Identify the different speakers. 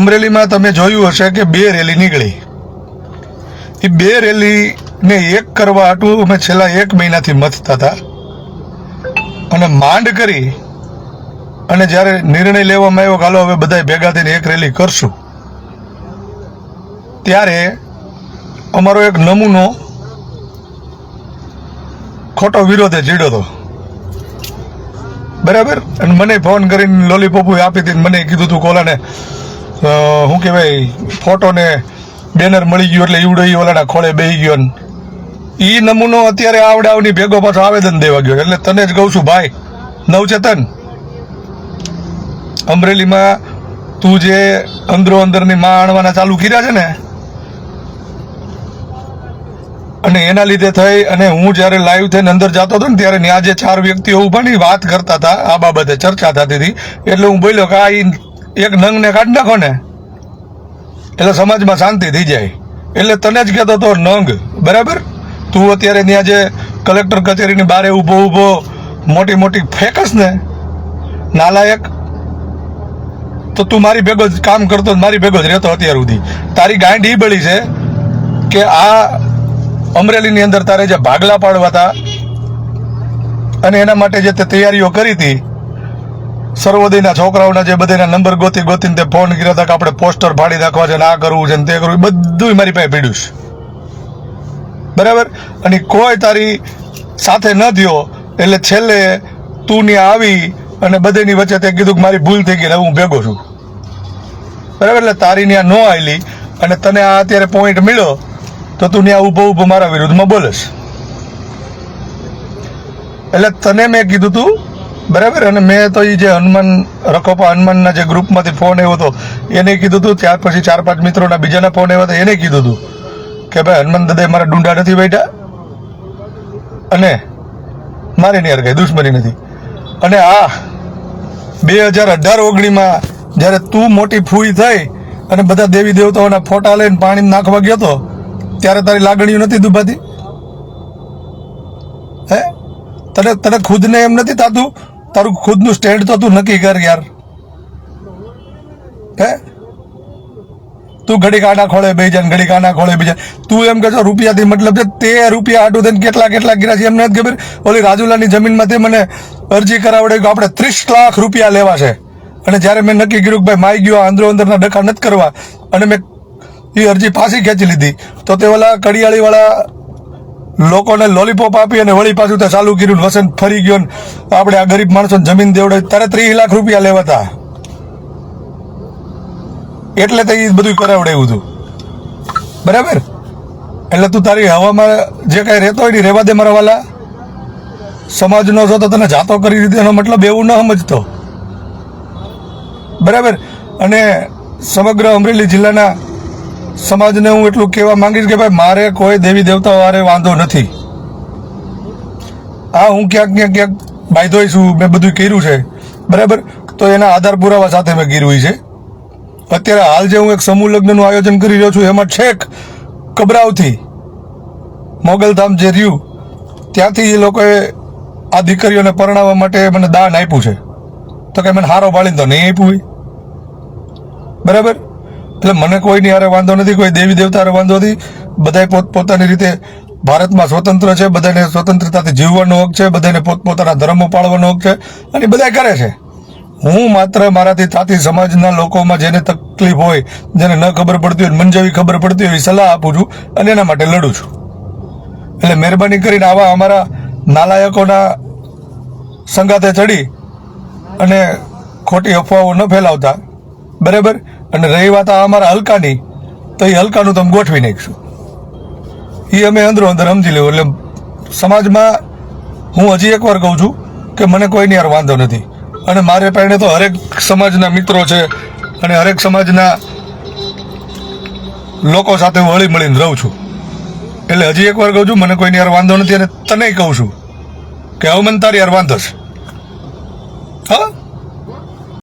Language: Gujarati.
Speaker 1: અમરેલીમાં તમે જોયું હશે કે બે રેલી નીકળી. એ બે રેલીને એક કરવા હાટું અમે છેલ્લા એક મહિનાથી મથતા હતા. અને માંડ કરી અને જ્યારે નિર્ણય લેવામાં આવ્યો કે હાલો હવે બધા ભેગા થઈને એક રેલી કરશું, ત્યારે અમારો એક નમૂનો ખોટો વિરોધે જીડ્યો હતો. બરાબર? અને મને ફોન કરીને લોલીપોપ આપી હતી મને કીધું તું કોલાને શું કહેવાય ફોટો ને બેનર મળી ગયું એટલે ઈવડો ઈ ઓલાના ખોળે બેહી ગયો ને. એ નમૂનો અત્યારે આવડાવની ભેગો પાછો આવેદન દેવા ગયો એટલે તને જ કહું છું, ભાઈ, નવચેતન. અમરેલીમાં તું જે અંદરો અંદરની માં આણવાના ચાલુ કર્યા છે ને, અને એના લીધે થઈ અને હું જ્યારે લાઈવ થઈને અંદર જતો હતો ને ત્યારે ત્યાં જે ચાર વ્યક્તિઓ ઊભા ની વાત કરતા હતા આ બાબતે, ચર્ચા થતી હતી. એટલે હું બોલ્યો કે આ એક નંગને કાઢી નાખો ને, એટલે સમાજમાં શાંતિ થઈ જાય. એટલે તને જ કહેતો હતો નંગ, બરાબર? તું અત્યારે ત્યાં જે કલેક્ટર કચેરીની બારે ઊભો ઊભો, મોટી મોટી ફેંકસ ને, નાલાયક, તો તું મારી ભેગો જ કામ કરતો, મારી ભેગો જ રહેતો અત્યાર સુધી. તારી ગાંડ એ બળી છે કે આ અમરેલીની અંદર તારે જે ભાગલા પાડવા હતા, અને એના માટે જે તે તૈયારીઓ કરી હતી સર્વોદયના છોકરાઓના જે બધાના નંબર ગોતી ગોતીને તે ફોન કર્યા હતા કે આપણે પોસ્ટર ફાડી નાખવા છે ને આ કરવું છે ને તે કરવું બધું મારી પાસે પીડ્યું છે. બરાબર? અને કોઈ તારી સાથે ન થયો, એટલે છેલ્લે તું ત્યાં આવી અને બધાની વચ્ચે તે કીધું કે મારી ભૂલ થઈ ગઈ ને હવે હું ભેગો છું. બરાબર? એટલે તારી ત્યાં ન આવેલી અને તને આ અત્યારે પોઈન્ટ મળ્યો, તો તું ત્યાં ઊભો ઊભો મારા વિરુદ્ધમાં બોલેશ. એટલે તને મેં કીધું તું બરાબર? અને મેં તો એ જે હનુમાન, રખોપા હનુમાનના જે ગ્રુપમાંથી ફોન આવ્યો હતો, એને કીધું હતું ત્યાર પછી ચાર પાંચ મિત્રોના બીજાના ફોન આવ્યા હતા, એને કીધું હતું કે ભાઈ, હનુમાન દાદા મારા ડુંડા નથી બેઠા અને મારી નહીં યાર કઈ દુશ્મની નથી. અને આ બે હજાર અઢાર ઓગણીમાં જ્યારે તું મોટી ફૂઈ થઈ અને બધા દેવી દેવતાઓના ફોટા લઈને પાણી નાખવા ગયો હતો ત્યારે તારી લાગણીઓ નથી દુભાતી? હે? તને તને ખુદને એમ નથી થતું તારું ખુદનું સ્ટેન્ડ તો તું નક્કી કર યાર. હે? તું ઘડી કાંડા ખોળે બે જાય ઘડી કાંડા ખોળે બે જાય તું એમ કે છો રૂપિયાથી મતલબ છે તે રૂપિયા આટું થઈને કેટલા કેટલા ગીરા છે, એમને નથી ખબર. ઓલી રાજુલાની જમીનમાં તે મને અરજી કરાવડે કે આપણે ત્રીસ લાખ રૂપિયા લેવા છે. અને જ્યારે મેં નક્કી કર્યું કે ભાઈ માઈ ગયો આંદરો અંદરના ડખા નથી કરવા, અને મેં એ અરજી પાછી ખેંચી લીધી, તો તે ઓલા કડિયાળીવાળા લોકોને લોલીપોપ આપી અને વળી પાછું ત્યાં ચાલુ કર્યું વસંત ફરી ગયો આપણે આ ગરીબ માણસોને જમીન દેવડે. તારે ત્રીસ લાખ રૂપિયા લેવાતા. એટલે તે એ બધું કરાવડાવ્યું હતું. બરાબર? એટલે તું તારી હવામાં જે કાંઈ રહેતો હોય ને રહેવા દે મારા વાલા. સમાજનો છો તો તને જાતો કરી દીધો. એનો મતલબ એવું ન સમજતો. બરાબર? અને સમગ્ર અમરેલી જિલ્લાના સમાજને હું એટલું કહેવા માંગીશ કે ભાઈ, મારે કોઈ દેવી દેવતાઓ વારે વાંધો નથી. હા હું ક્યાંક ક્યાંક ક્યાંક બાયધોય છું, મેં બધું કર્યું છે. બરાબર? તો એના આધાર પુરાવા સાથે મેં કર્યું છે. અત્યારે હાલ જે હું એક સમૂહ લગ્નનું આયોજન કરી રહ્યો છું, એમાં છેક કબરાવથી મોગલધામ જે રહ્યું, ત્યાંથી એ લોકોએ આ દીકરીઓને પરણાવવા માટે મને દાન આપ્યું છે. તો કે મને હારો ભાળીને તો નહીં આપ્યું હોય. બરાબર? એટલે મને કોઈની હારે વાંધો નથી, કોઈ દેવી દેવતા હારે વાંધો નથી. બધાય પોત પોતાની રીતે ભારતમાં સ્વતંત્ર છે બધાને સ્વતંત્રતાથી જીવવાનો હક છે બધાને પોતપોતાના ધર્મો પાળવાનો હક છે અને બધા કરે છે. હું માત્ર મારાથી તાતી સમાજના લોકોમાં જેને તકલીફ હોય, જેને ન ખબર પડતી હોય, મને જેવી ખબર પડતી હોય સલાહ આપું છું અને એના માટે લડું છું. એટલે મહેરબાની કરીને આવા અમારા નાલાયકોના સંગાતે ચડી અને ખોટી અફવાઓ ન ફેલાવતા. બરાબર? અને રહી વાત આ અમારા હલકાની, તો એ હલકાનું તમે ગોઠવી નાખીશું. એ અમે અંદરો અંદર સમજી લેવું, એટલે સમાજમાં હું હજી એકવાર કહું છું કે મને કોઈની યાર વાંધો નથી. અને મારે પાસે તો હરેક સમાજના મિત્રો છે, અને હરેક સમાજના લોકો સાથે હું હળી મળીને રહું છું. એટલે હજી એકવાર કહું છું, મને કોઈની યાર વાંધો નથી, અને તને કહું છું કે હવે મને તારી યાર વાંધો છે. હા?